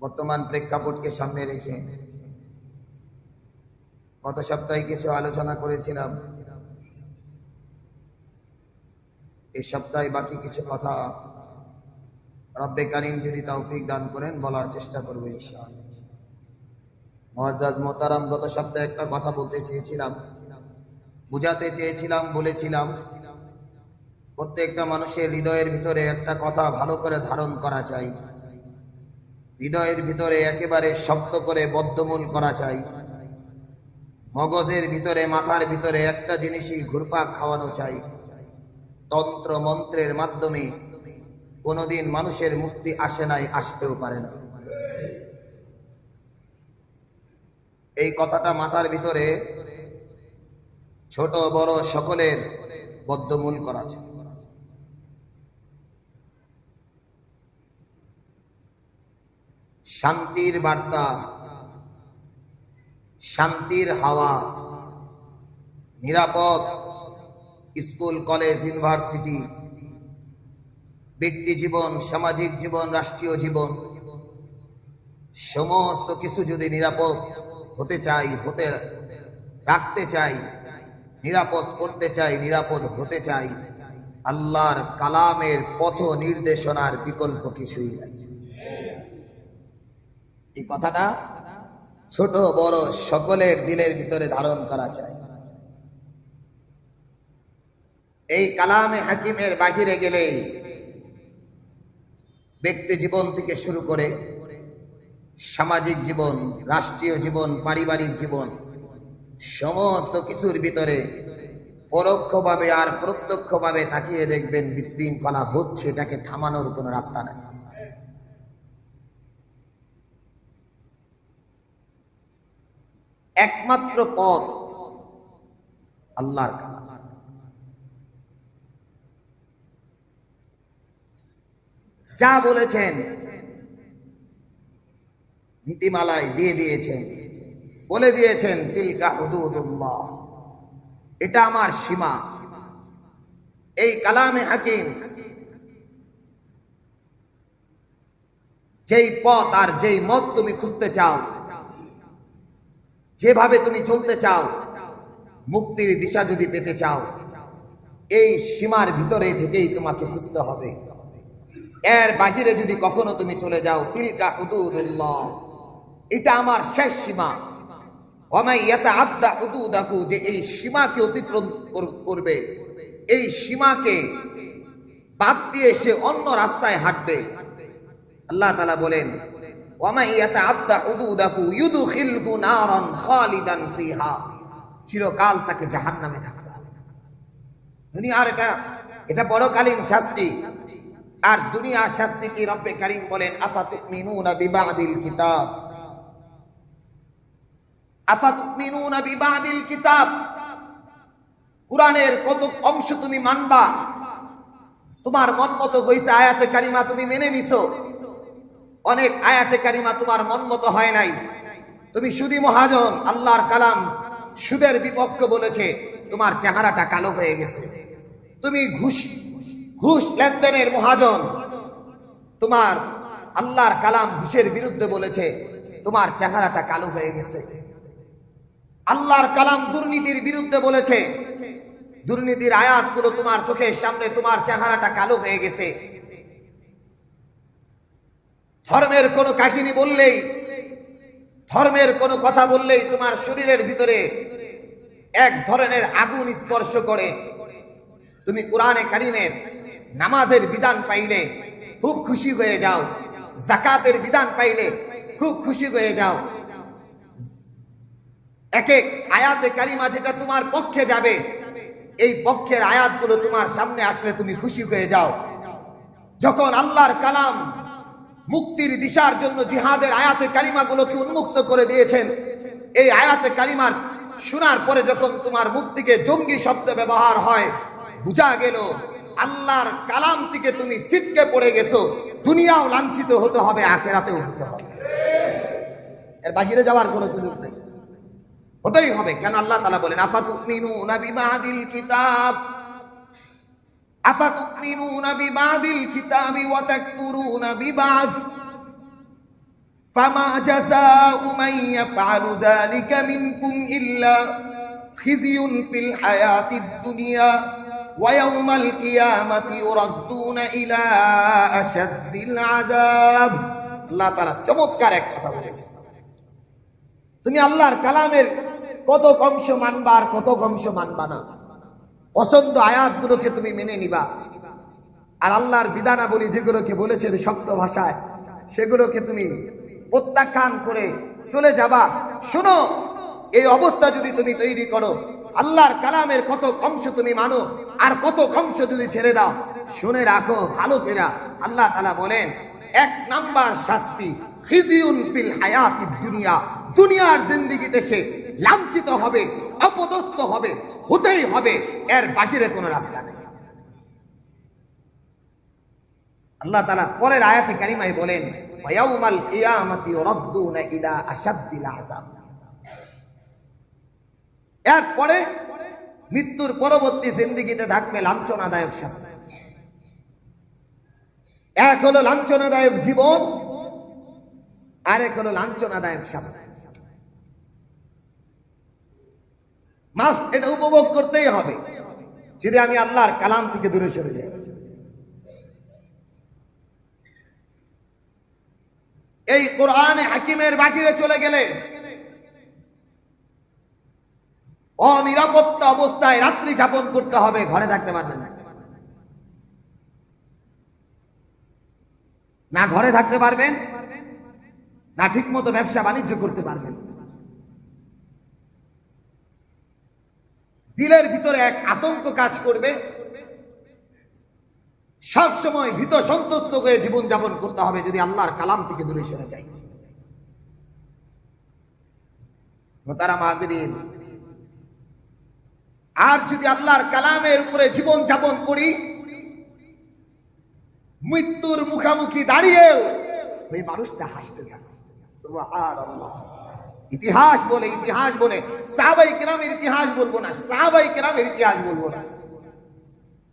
বর্তমান প্রেক্ষাপটকে সামনে রেখে গত সপ্তাহে কিছু আলোচনা করেছিলাম। এই সপ্তাহে বাকি কিছু কথা রব্বে কারিম যদি তৌফিক দান করেন বলার চেষ্টা করব ইনশাআল্লাহ। মহাজাজ মোতারাম গত সপ্তাহে একটা কথা বলতে চেয়েছিলাম। বুঝাতে চেয়েছিলাম, বলেছিলাম। প্রত্যেকটা মানুষের হৃদয়ের ভিতরে একটা কথা ভালো করে ধারণ করা চাই। হৃদয়ের ভিতরে একেবারে শক্ত করে বদ্ধমূল করা চাই। মগজের ভিতরে, মাথার ভিতরে একটা জিনিসই ঘুরপাক খাওয়ানো চাই। তন্ত্র মন্ত্রের মাধ্যমে কোনোদিন মানুষের মুক্তি আসে নাই, আসতেও পারে না। এই কথাটা মাথার ভিতরে ছোট বড় সকলের বদ্ধমূল করা চাই। শান্তির বার্তা, শান্তির হাওয়া, নিরাপদ স্কুল, কলেজ, ইউনিভার্সিটি, ব্যক্তি জীবন, সামাজিক জীবন, রাষ্ট্রীয় জীবন, সমস্ত কিছু যদি নিরাপদ হতে চাই, হতে রাখতে চাই, নিরাপদ করতে চাই, নিরাপদ হতে চাই, আল্লাহর কালামের পথ নির্দেশনার বিকল্প কিছুই নাই। এই কথাটা ছোট, বড় সকলের দিলের ভিতরে ধারণ করা চাই এই কালামে হাকিমের বাহিরে গেলে ব্যক্তি জীবন থেকে শুরু করে সামাজিক জীবন, রাষ্ট্রীয় জীবন, পারিবারিক জীবন, সমস্ত কিছুর ভিতরে পরোক্ষভাবে আর প্রত্যক্ষভাবে তাকিয়ে দেখবেন বিশৃঙ্খলা হচ্ছে, এটাকে থামানোর কোনো রাস্তা নাই। একমাত্র পথ আল্লাহর কালাম। যা বলেছেন, নীতিমালায় দিয়ে দিয়েছেন, বলে দিয়েছেন, তিলকা হুদুদুল্লাহ। এটা আমার সীমা। এই কালামে হাকিম, যেই পথ আর যেই মত তুমি খুঁজতে চাও যেভাবে তুমি চলতে চাও, মুক্তির দিশা যদি পেতে চাও, এই সীমার ভিতরে থেকেই তোমাকে খুঁজতে হবে। এর বাহিরে যদি কখনো তুমি চলে যাও, তিলকা হুদুদুল্লাহ, এটা আমার শেষ সীমা। যে এই সীমাকে অতিক্রম করবে, এই সীমাকে বাদ দিয়ে সে অন্য রাস্তায় হাঁটবে। আল্লাহ তাআলা বলেন চিরকাল তাকে জাহান্নামে থাকতে হবে। দুনিয়ার এটা এটা বড়কালীন শাস্তি। আর দুনিয়ার শাস্তি কি রব্বে কারিম বলেন? আফাতুমিনুনা বিবাদিল কিতাব। আফাতুমিনুনা বিবাদিল কিতাব। কোরআনের কত অংশ তুমি মানবা? তোমার মন মতো হইছে আয়াতে কারিমা তুমি মেনে নিছো। অনেক আয়াতে কারিমা তোমার মন মতো হয় নাই। তুমি সুদি মহাজন, আল্লাহর কালাম, সুদের বিপক্ষ বলেছে, তোমার চেহারাটা কালো হয়ে গেছে। তুমি ঘুষ ঘুষ লেনদেনের মহাজন, তোমার আল্লাহর কালাম ঘুষের বিরুদ্ধে বলেছে, তোমার চেহারাটা কালো হয়ে গেছে। আল্লাহর কালাম দুর্নীতির বিরুদ্ধে বলেছে, দুর্নীতির আয়াতগুলো তোমার চোখের সামনে তোমার চেহারাটা কালো হয়ে গেছে। ধর্মের কোনো কাহিনী বললেই, ধর্মের কোনো কথা বললেই তোমার শরীরের ভিতরে এক ধরনের আগুন স্পর্শ করে। তুমি কোরআনে কারিমের নামাজের বিধান পাইলে খুব খুশি হয়ে যাও। জাকাতের বিধান পাইলে খুব খুশি হয়ে যাও। এক এক আয়াতে কারিমা যেটা তোমার পক্ষে যাবে, এই পক্ষের আয়াতগুলো তোমার সামনে আসলে তুমি খুশি হয়ে যাও। যখন আল্লাহর কালাম মুক্তির দিশার জন্য জিহাদের আয়াতে কালিমাগুলোকে উন্মুক্ত করে দিয়েছেন। এই আয়াতে কালিমার শোনার পরে যখন তোমার মুখ থেকে জঙ্গি শব্দ ব্যবহার হয়, বুঝা গেল, আল্লাহর কালাম থেকে তুমি সিটকে পড়ে গেছো। দুনিয়াও লাঞ্ছিত হতে হবে, আখেরাতেও হতে হবে। এর বাহিরে যাওয়ার কোনো সুযোগ নেই। হতেই হবে। কেন আল্লাহ তালা বলেন, আফাতুমিনুনা বিবাদিল কিতাব? আফাতুমিনুনা বিবাদিল কিতাবি ওয়া তাকফুরুনা বিবাদ। ফামা জাযাউ মান ইয়াফআলু যালিকা মিনকুম ইল্লা খিজিউন ফিল হায়াতিদ দুনিয়া ওয়া ইয়াউমাল কিয়ামাতি ইউরাদ্দুনা ইলা আশাদ্দিল আযাব। আল্লাহ তাআলা চমৎকার এক কথা বলেছে। তুমি আল্লাহর কালামের কত কংস মানবা আর কত কংস মানবা না। পছন্দ আয়াতগুলোকে তুমি মেনে নিবা। আর আল্লাহর বিধানাবলী যেগুলোকে বলেছেন শক্ত ভাষায়, সেগুলোকে তুমি প্রত্যাখ্যান করে চলে যাবা। শোনো, এই অবস্থা যদি তুমি তৈরি করো, আল্লাহর কালামের কত অংশ তুমি মানো, আর কত অংশ যদি ছেড়ে দাও, শুনে রাখো ভালো কেরা আল্লাহ তালা বলেন, এক নাম্বার শাস্তি দুনিয়া। দুনিয়ার জিন্দিগিতে সে লাঞ্ছিত হবে, অপদস্থ হবে, হতেই হবে। এর বাহিরে কোনো রাস্তা নেই। আল্লাহ তালা পরের আয়াতে কারিমায় বলেন এরপরে মৃত্যুর পরবর্তী জিন্দিগিতে থাকবে লাঞ্ছনাদায়ক শাস্তি। এক হলো লাঞ্ছনাদায়ক জীবন, আরেক হলো লাঞ্ছনাদায়ক শাস্তি। মাস এটা উপভোগ করতেই হবে। যদি আমি আল্লাহর কালাম থেকে দূরে সরে যাই। এই কোরআনে হাকিমের বাকিরে চলে গেলে অনিরাপত্তা অবস্থায় রাত্রি যাপন করতে হবে, ঘরে থাকতে পারবেন না। না ঘরে থাকতে পারবেন, না ঠিক মতো ব্যবসা বাণিজ্য করতে পারবেন। দিলের ভিতরে এক আতঙ্ক কাজ করবে। সব সময় ভীত সন্তুষ্ট হয়ে জীবন যাপন করতে হবে, যদি আল্লাহর কালাম থেকে দূরে সরে যায়। তারা মাহাজির আর যদি আল্লাহর কালামের উপরে জীবন যাপন করি, মৃত্যুর মুখামুখি দাঁড়িয়েও ওই মানুষটা হাসতে থাকে। ইতিহাস বলে ইতিহাস বলে। সাহাবাই কেরামের ইতিহাস বলব না, সাহাবাই কেরামের ইতিহাস বলব না।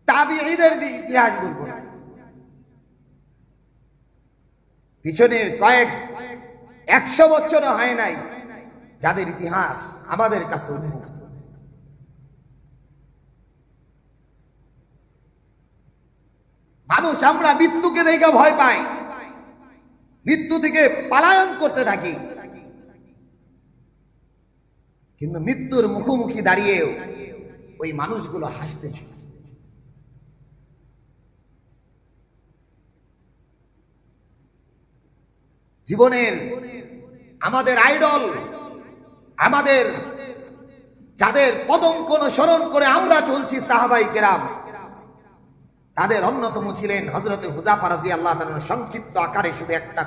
তাবিঈদের ইতিহাস বলব না। পিছনের কয়েক একশো বছর হয় নাই যাদের ইতিহাস আমাদের কাছে উন্মুক্ত। মানুষ আমরা মৃত্যুকে দেখে ভয় পাই মৃত্যু থেকে পালায়ন করতে থাকি। কিন্তু মৃত্যুর মুখোমুখি দাঁড়িয়েও ওই মানুষগুলো হাসতেছে। জীবনের আমাদের আইডল, আমাদের যাদের পদঙ্কন স্মরণ করে আমরা চলছি সাহাবাই কেরাম, তাদের অন্যতম ছিলেন হজরতে হুজাফা রাজি আল্লাহ সংক্ষিপ্ত আকারে শুধু একটা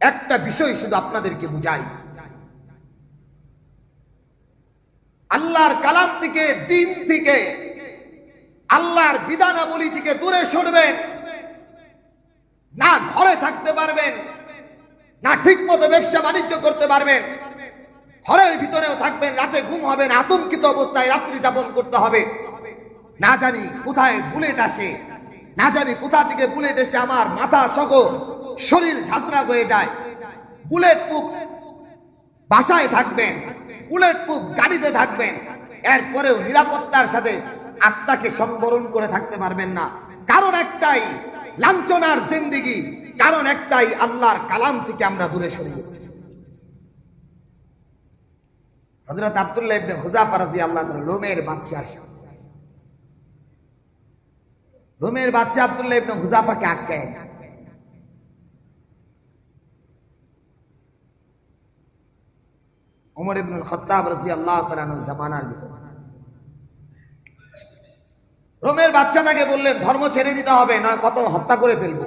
একটা বিষয় শুধু আপনাদেরকে বুঝাই। আল্লাহর কালাম থেকে, দিন থেকে, আল্লাহর বিধানাবলী থেকে দূরে সরবেন। না ঘরে থাকতে পারবেন, না ঠিক মতো ব্যবসা বাণিজ্য করতে পারবেন। ঘরের ভিতরেও থাকবেন, রাতে ঘুম হবে না, আতঙ্কিত অবস্থায় রাত্রি যাপন করতে হবে। না জানি কোথায় বুলেট আসে, না জানি কোথা থেকে বুলেট এসে আমার মাথা সহ শরীর ঝাঁঝরা হয়ে যায়। বুলেট বাসায় থাকবেন বুলেট প্রুফ গাড়িতে থাকবেন। এরপরেও নিরাপত্তার সাথে আত্মাকে সংবরণ করে থাকতে পারবেন না। কারণ একটাই, লাঞ্ছনার জিন্দিগি। কারণ একটাই, আল্লাহর কালাম থেকে আমরা দূরে সরে গেছি। হজরত আব্দুল্লাহ আল্লাহ রোমের বাদশাহ রোমের বাদশাহ আব্দুল্লাহ ইবনে হুজাফাকে আটকায় গেছে ওমর ইবনুল খত্তাব আল্লাহ তাআলা জামানার ভিতরে। রোমের বাচ্চা তাকে বললেন ধর্ম ছেড়ে দিতে হবে, নয় কত হত্যা করে ফেলব।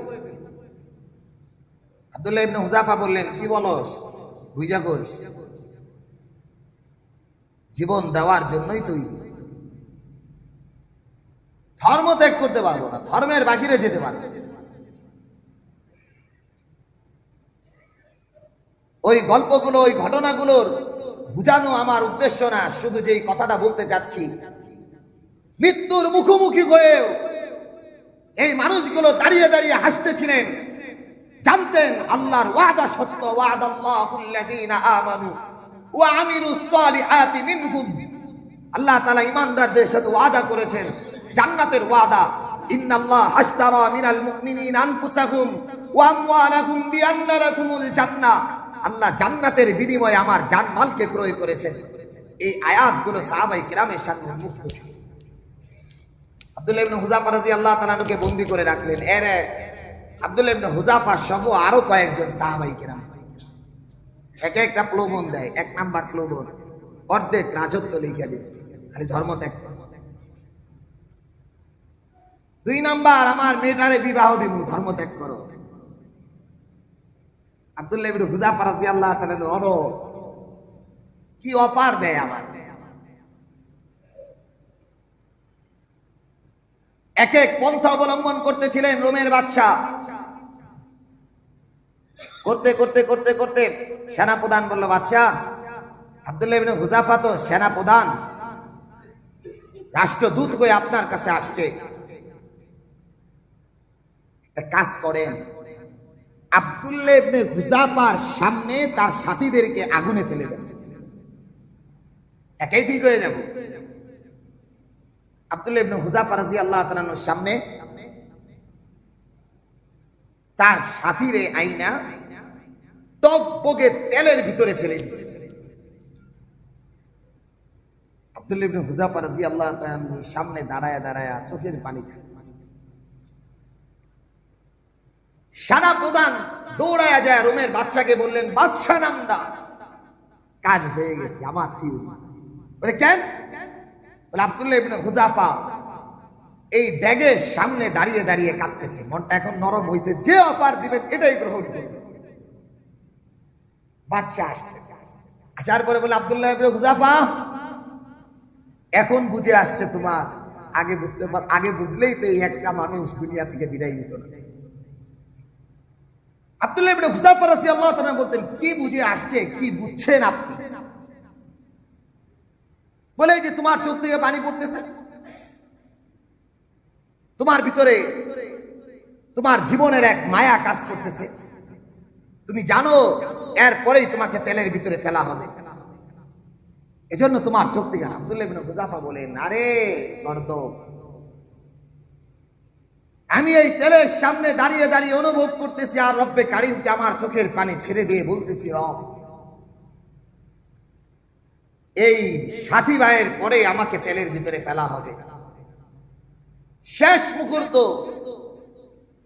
আব্দুল্লাহ ইবনে হুজাফা বললেন, কি বলস? বুঝা জীবন দেওয়ার জন্যই তৈরি। ধর্ম ত্যাগ করতে পারব না, ধর্মের বাকিরে যেতে পারব ওই গল্পগুলো, ওই ঘটনাগুলোর বুঝানো আমার উদ্দেশ্য না, শুধু যেই কথাটা বলতে চাচ্ছি মৃত্যুর মুখোমুখি হয়েও এই মানুষগুলো দাঁড়িয়ে দাঁড়িয়ে হাসতেছিলেন। জানতেন আল্লাহর ওয়াদা সত্য ওয়াদাল্লাহুল্লাযীনা আমানু, ওয়া আমিলুস সালিহাতি মিনহুম। আল্লাহ তাআলা ঈমানদারদের সাথে ওয়াদা করেছেন, জান্নাতের ওয়াদা। ইন্নাল্লাহ হাশতারা ওয়া আল্লাহ জান্নাতের বিনিময়ে আমার জানমালকে ক্রয় করেছেন। এই আয়াতগুলো সাহাবাই কিরামের সামনে মুক্ত ছিল আব্দুল্লাহ ইবনে হুজাফা রাদিয়াল্লাহু তাআলাকে বন্দী করে রাখলেন। এর আব্দুল্লাহ ইবনে হুজাফা সহ আরও কয়েকজন সাহাবাই কিরাম। একে একটা প্লোবন দেয়, এক নাম্বার প্লোবন। অর্ধেক রাজত্ব লিখে দিবে, খালি ধর্ম ত্যাগ। দুই নাম্বার, আমার মেয়েটারে বিবাহ দিব ধর্ম ত্যাগ করো। তাআলা অর, কি অফার দেয় আমার? এক এক পন্থা অবলম্বন করতেছিলেন রোমের বাদশাহ। করতে করতে করতে করতে সেনা প্রধান বলল, বাদশাহ, আব্দুল্লাহ হুজাফা তো সেনা প্রধান রাষ্ট্রদূত হয়ে আপনার কাছে আসছে। একটা কাজ করেন। আব্দুল্লাহ ইবনে হুজাফার সামনে তার সাথীদেরকে আগুনে ফেলে দেন একাই ঠিক হয়ে যাব। ইবনে হুজাফা রাদিয়াল্লাহু তাআলার সামনে তার সাথীরে আইনা তেলের ভিতরে ফেলে দিছে। ইবনে হুজাফা রাদিয়াল্লাহু তাআলার সামনে দাঁড়ায় দাঁড়ায় চোখের পানি ছাড়তেছে সারা প্রধান দৌড়ায় যায় রোমের বাদশাকে বললেন, বাদশা নামদা। কাজ হয়ে গেছে, আমার থিওরি বলে, কেন? বলে, আব্দুল্লাহ ইবনে হুজাফা এই ড্যাগের সামনে দাঁড়িয়ে দাঁড়িয়ে কাঁদতেছে। মনটা এখন নরম হয়েছে যে অফার দিবেন এটাই গ্রহণ করবে বাচ্চা আসছে। আসার পরে বলে, আব্দুল্লাহ ইবনে হুজাফা, এখন বুঝে আসছে তোমার। আগে বুঝতে পার, আগে বুঝলেই তো এই একটা মানুষ দুনিয়া থেকে বিদায় নিত না। আব্দুল্লাহ ইবনে হুজাফা রাদিয়াল্লাহু তাআলা বলতেন, কি বুঝে আসছে, কি বুঝছেন আপনি? বলে যে তোমার চোখ থেকে পানি পড়তেছে। তোমার ভিতরে, তোমার জীবনের এক মায়া কাজ করতেছে। তুমি জানো, এরপরেই তোমাকে তেলের ভিতরে ফেলা হবে। এজন্য তোমার চোখ থেকে আব্দুল্লাহ ইবনে হুজাফা বলেন, আরে গর্দ আমি এই তেলের সামনে দাঁড়িয়ে দাঁড়িয়ে অনুভব করতেছি, আর রব্বে কারিমকে আমার চোখের পানি ছেড়ে দিয়ে বলতেছি, রব, এই সাথী ভাইয়ের পরে আমাকে তেলের ভিতরে ফেলা হবে। শেষ মুহূর্ত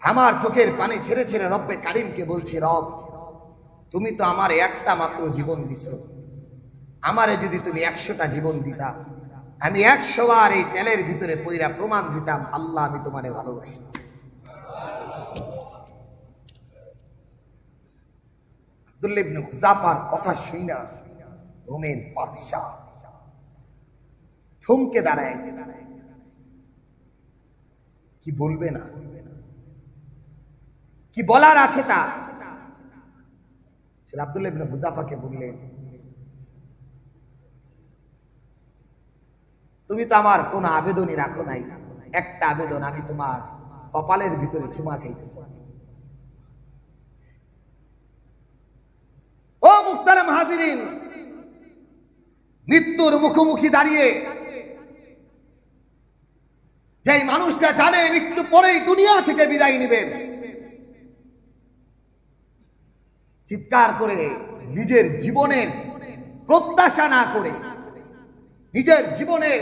আমার চোখের পানি ছেড়ে ছেড়ে রব্বে কারিমকে বলছি, রব, তুমি তো আমার একটা মাত্র জীবন দিছ। আমারে যদি তুমি একশোটা জীবন দিতা, আমি একশো বার এই তেলের ভিতরে পইরা প্রমাণ দিতাম, আল্লাহ আমি তোমারে ভালোবাসি। আব্দুল্লাহ ইবনে খুজাফার কথা শুই না। রোমের বাদশাহ। থমকে দাঁড়ায়। কি বলবে না? কি বলার আছে তা? আব্দুল্লাহ হুজাফাকে বললেন তুমি তো আমার কোন আবেদনই রাখো নাই। একটা আবেদন আমি তোমার কপালের ভিতরে চুমা খাইতে চাই ও মুক্তারাম হাজিরিন মৃত্যুর মুখোমুখি দাঁড়িয়ে। যেই মানুষটা জানে একটু পরেই দুনিয়া থেকে বিদায় নেবেন, চিৎকার করে নিজের জীবনের প্রত্যাশা না করে, নিজের জীবনের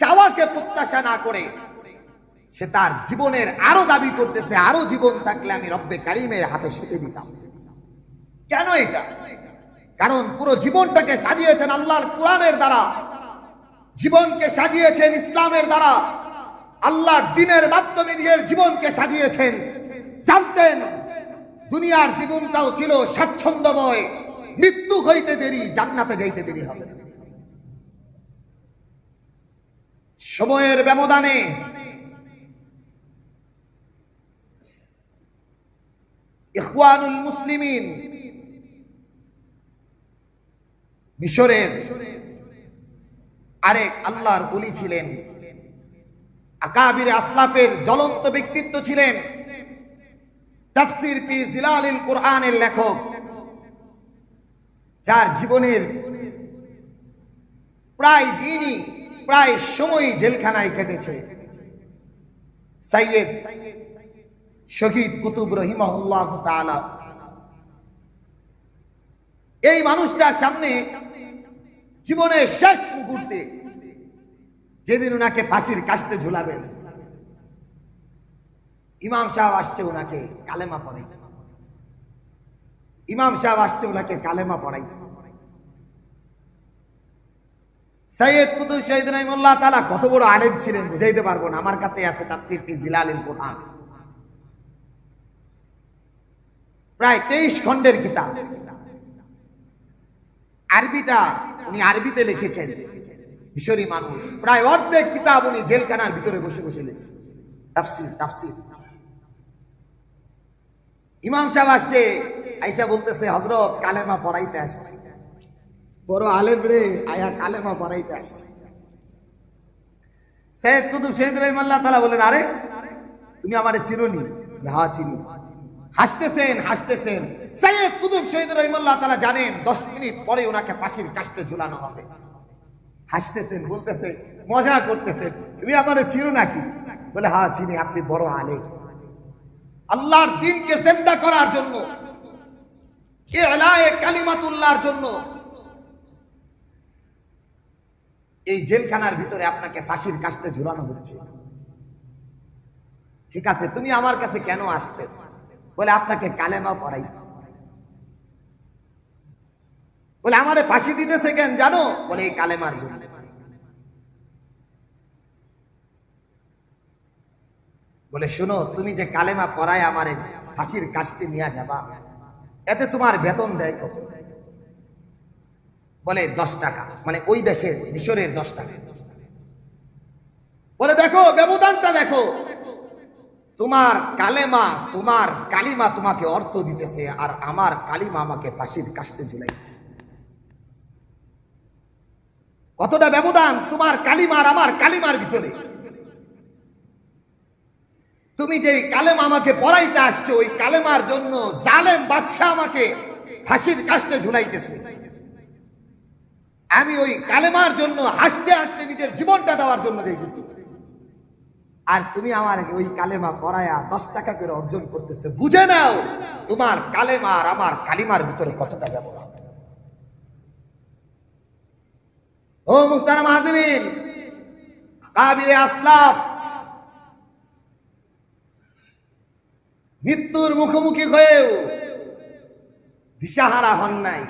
চাওয়াকে প্রত্যাশা না করে, সে তার জীবনের আরও দাবি করতেছে, আরও জীবন থাকলে আমি রব্বে কারিমের হাতে শুতে দিতাম। কেন এটা? কারণ পুরো জীবনটাকে সাজিয়েছেন আল্লাহর কোরআনের দ্বারা। জীবনকে সাজিয়েছেন ইসলামের দ্বারা। আল্লাহর দিনের মাধ্যমে নিজের জীবনকে সাজিয়েছেন। জানতেন, দুনিয়ার জীবনটাও ছিল স্বাচ্ছন্দ্যময়। মৃত্যু হইতে দেরি, জান্নাতে যাইতে দেরি হবে। সময়ের ব্যবধানে ইখওয়ানুল মুসলিমিন মিশরের আরেক আল্লাহর বলি ছিলেন। আকাবির আসলাফের জ্বলন্ত ব্যক্তিত্ব ছিলেন। তাফসির পি জিলালিল কোরআনের লেখক। যার জীবনের প্রায় দিনই, প্রায় সময় জেলখানায় কেটেছে। সাইয়েদ শহীদ কুতুব তাআলা। এই মানুষটার সামনে জীবনের শেষ মুহূর্তে যেদিন ওনাকে ফাঁসির কাস্তে ঝুলাবেন, ইমাম সাহেব আসছে ওনাকে কালেমা পড়াই। ইমাম সাহেব আসছে ওনাকে কালেমা পড়াই। সৈয়দ কুতুব শহীদ রহিমুল্লাহ তালা কত বড় আলেম ছিলেন বুঝাইতে পারব না, আমার কাছে আছে তার জিলালিল কোরআন। প্রায় তেইশ খণ্ডের কিতাব। আরবিটা উনি আরবিতে লিখেছেন। মিশরি মানুষ। প্রায় অর্ধেক কিতাব উনি জেলখানার ভিতরে বসে বসে লিখছেন। তাফসির তাফসির। ইমাম সাহেব আসছে, আইসা বলতেছে হজরত কালেমা পড়াইতে আসছে। বড় আলেম রে, আয়া কালেমা পড়াইতে আসছে। সৈয়দ কুতুব শহীদ রহিমাল্লাহ তালা বলেন, আরে, তুমি আমারে চিরনি হা চিনি। হাসতেছেন হাসতেছেন। সৈয়দ কুতুব শহীদ রহিমাল্লাহ তালা জানেন দশ মিনিট পরে ওনাকে ফাঁসির কাস্টে ঝুলানো হবে। হাসতেছেন মজা করতেছেন। তুমি চিনো নাকি? বলে হ্যাঁ চিনি, আপনি বড় আলেম। আল্লাহর দিনকে করার জন্য জন্য এই জেলখানার ভিতরে আপনাকে ফাঁসির কাস্তে ঝুলানো হচ্ছে। ঠিক আছে, তুমি আমার কাছে কেন আসছে? বলে, আপনাকে কালেমা পড়াই। বলে, আমারে ফাঁসি দিতেছে কেন জানো? বলে, এই কালেমার জন্য। বলে, শোনো, তুমি যে কালেমা পড়ায় আমারে ফাঁসির কাজটি নিয়ে যাবা, এতে তোমার বেতন দেয় কত? বলে, দশ টাকা। মানে ওই দেশের মিশরের দশ টাকা। বলে, দেখো, ব্যবধানটা দেখো। তোমার কালেমা, তোমার কালিমা তোমাকে অর্থ দিতেছে, আর আমার কালিমা আমাকে ফাঁসির কাস্টে ঝুলাইতেছে। কতটা ব্যবধান তোমার কালিমার আমার কালিমার ভিতরে? তুমি যে কালেমা আমাকে পড়াইতে আসছো, ওই কালেমার জন্য জালেম বাদশাহ আমাকে হাসির কাস্টে ঝুলাইতেছে। আমি ওই কালেমার জন্য হাসতে হাসতে নিজের জীবনটা দেওয়ার জন্য যাইতেছি। আর তুমি আমার ওই কালেমা পড়ায়া দশ টাকা করে অর্জন করতেছে। বুঝে নাও তোমার কালেমার আমার কালিমার ভিতরে কতটা ব্যবহার ও মুক্তারা মাহাজিন কাবিরে আসলাফ মৃত্যুর মুখোমুখি হয়েও দিশাহারা হন নাই,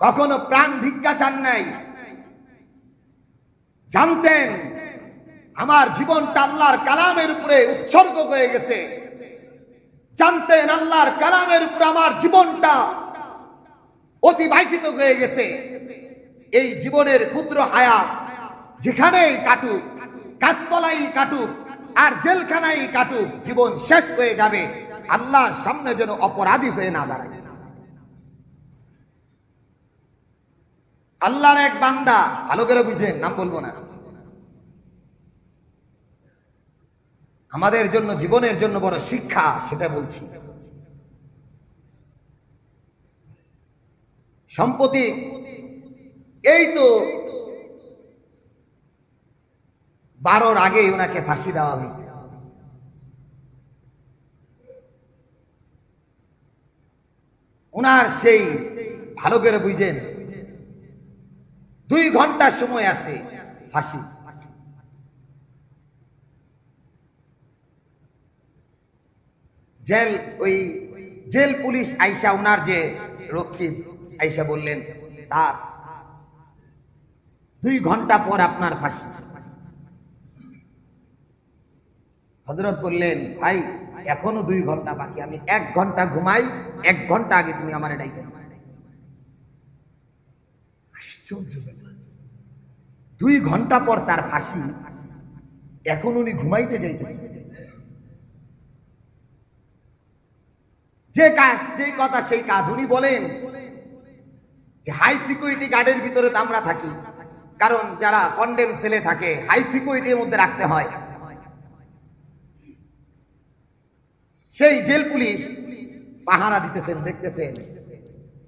কখনো প্রাণ ভিক্ষা চান নাই। জানতেন আমার জীবনটা আল্লাহর কালামের উপরে উৎসর্গ হয়ে গেছে। জানতেন আল্লাহর কালামের উপরে আমার জীবনটা অতিবাহিত হয়ে গেছে। এই জীবনের ক্ষুদ্র হায়াত যেখানেই কাটুক, গাছতলাই কাটুক আর জেলখানাই কাটুক, জীবন শেষ হয়ে যাবে। আল্লাহর সামনে যেন অপরাধী হয়ে না দাঁড়ায়। আল্লাহর এক বান্দা, ভালো করে বুঝেন, নাম বলব না। আমাদের জন্য, জীবনের জন্য বড় শিক্ষা, সেটা বলছি। সম্পত্তি এই তো বারোর আগেই ওনাকে ফাঁসি দেওয়া হয়েছে। ওনার সেই ভালো করে বুঝেন, দুই ঘণ্টার সময় আছে ফাঁসি। জেল, ওই জেল পুলিশ আইসা ওনার যে রক্ষী আইসা বললেন, স্যার দুই ঘণ্টা পর আপনার ফাঁসি। হজরত বললেন, ভাই, এখনও দুই ঘণ্টা বাকি, আমি এক ঘণ্টা ঘুমাই, এক ঘণ্টা আগে তুমি আমার ডাইকে দেবে আশ্চর্য দুই ঘণ্টা পর তার ফাঁসি, এখন উনি ঘুমাইতে যাইতেছে। যে কাজ, যে কথা, সেই কাজ উনি বলেন যে, হাই সিকিউরিটি গার্ডের ভিতরে তো আমরা থাকি কারণ যারা কন্ডেম সেলে থাকে হাই সিকিউরিটির মধ্যে রাখতে হয়। সেই জেল পুলিশ পাহারা দিতেছেন, দেখতেছেন,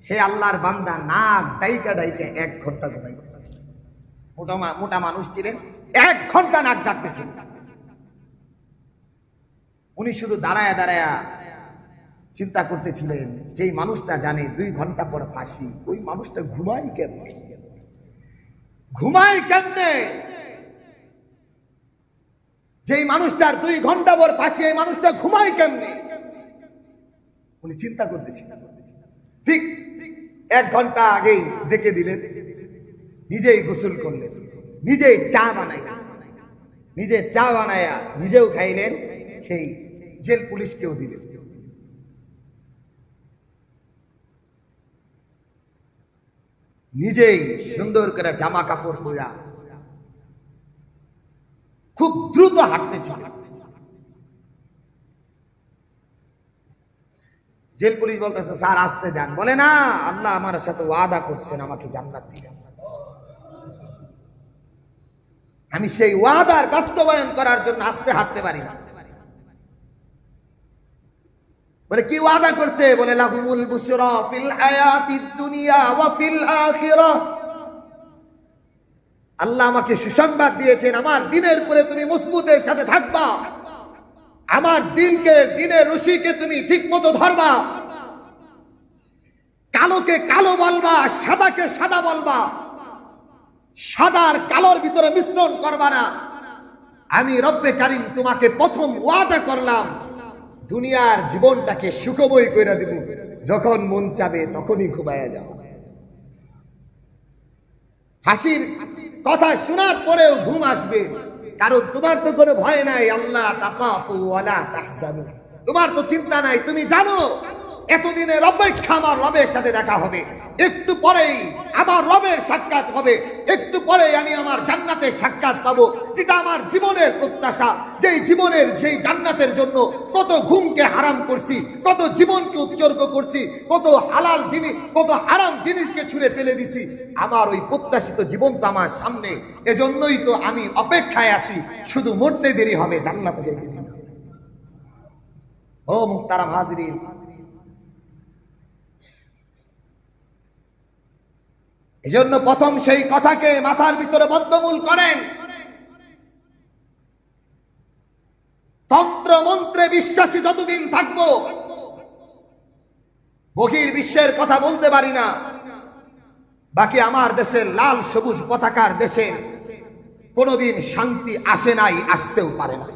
সে আল্লাহর বান্দা নাক ডাইকা ডাইকা এক ঘণ্টা ঘুমাইছে। মোটা মানুষ ছিলেন, এক ঘণ্টা নাক ডাকতেছেন। উনি শুধু দাঁড়ায়া দাঁড়ায়া চিন্তা করতেছিলেন, যেই মানুষটা জানে দুই ঘণ্টা পর ফাঁসি, ওই মানুষটা ঘুমাই কেমনে ঘুমাই কেমনে? যেই মানুষটার দুই ঘণ্টা পর ফাঁসি, এই মানুষটা ঘুমাই কেমনে? উনি চিন্তা করতেছিলেন ঠিক এক ঘণ্টা আগেই ডেকে দিলেন। নিজেই গোসল করলেন। নিজেই চা বানাইলেন। নিজে চা বানায়া নিজেও খাইলেন। সেই জেল পুলিশকেও দিলেন। নিজেই সুন্দর করে জামা কাপড় পরা। খুব দ্রুত হাঁটতেছিল জেল পুলিশ বলতেছে, স্যার, আসতে যান। বলে, না, আল্লাহ আমার সাথে ওয়াদা করছেন, আমাকে জান্নাত দিবেন। আমি সেই ওয়াদার বাস্তবায়ন করার জন্য আসতে হাঁটতে পারি না। বলে, কি ওয়াদা করছে? বলে, লাহুমুল বুশরা ফিল হায়াতিদ দুনিয়া ওয়া ফিল আখিরাহ আল্লাহ আমাকে সুসংবাদ দিয়েছেন, আমার দিনের উপরে তুমি মজবুতের সাথে থাকবা। আমার দিনকে, দিনের রশিকে তুমি ঠিক মতো ধরবা। কালোকে কালো বলবা, সাদাকে সাদা বলবা। সাদার কালোর ভিতরে মিশ্রণ করবা না। আমি রব্বে কারিম তোমাকে প্রথম ওয়াদা করলাম। দুনিয়ার জীবনটাকে সুখময় করে দিব। যখন মন চাবে তখনই ঘুমায়া যাও। হাসির কথা শোনার পরেও ঘুম আসবে। কারণ তোমার তো কোনো ভয় নাই, আল্লাহ তোমার তো চিন্তা নাই, তুমি জানো এতদিনের অপেক্ষা আমার রবের সাথে দেখা হবে। একটু পরেই আমার রবের সাক্ষাৎ হবে। একটু পরেই আমি আমার জান্নাতের সাক্ষাৎ পাবো। যেটা আমার জীবনের প্রত্যাশা। যেই জীবনের, সেই জান্নাতের জন্য কত ঘুমকে হারাম করছি, কত জীবনকে উৎসর্গ করছি, কত হালাল জিনিস কত হারাম জিনিসকে ছুঁড়ে ফেলে দিছি। আমার ওই প্রত্যাশিত জীবন তো আমার সামনে। এজন্যই তো আমি অপেক্ষায় আছি। শুধু মরতে দেরি হবে, জান্নাতে যাইতে দেরি ও মুক্তারাম হাজরিন এজন্য প্রথম সেই কথাকে মাথার ভিতরে বদ্ধমূল করেন। তন্ত্র মন্ত্রে বিশ্বাসী যতদিন থাকব বহির বিশ্বের কথা বলতে পারি না। বাকি আমার দেশের লাল সবুজ পতাকার দেশে কোনোদিন শান্তি আসে নাই, আসতেও পারে না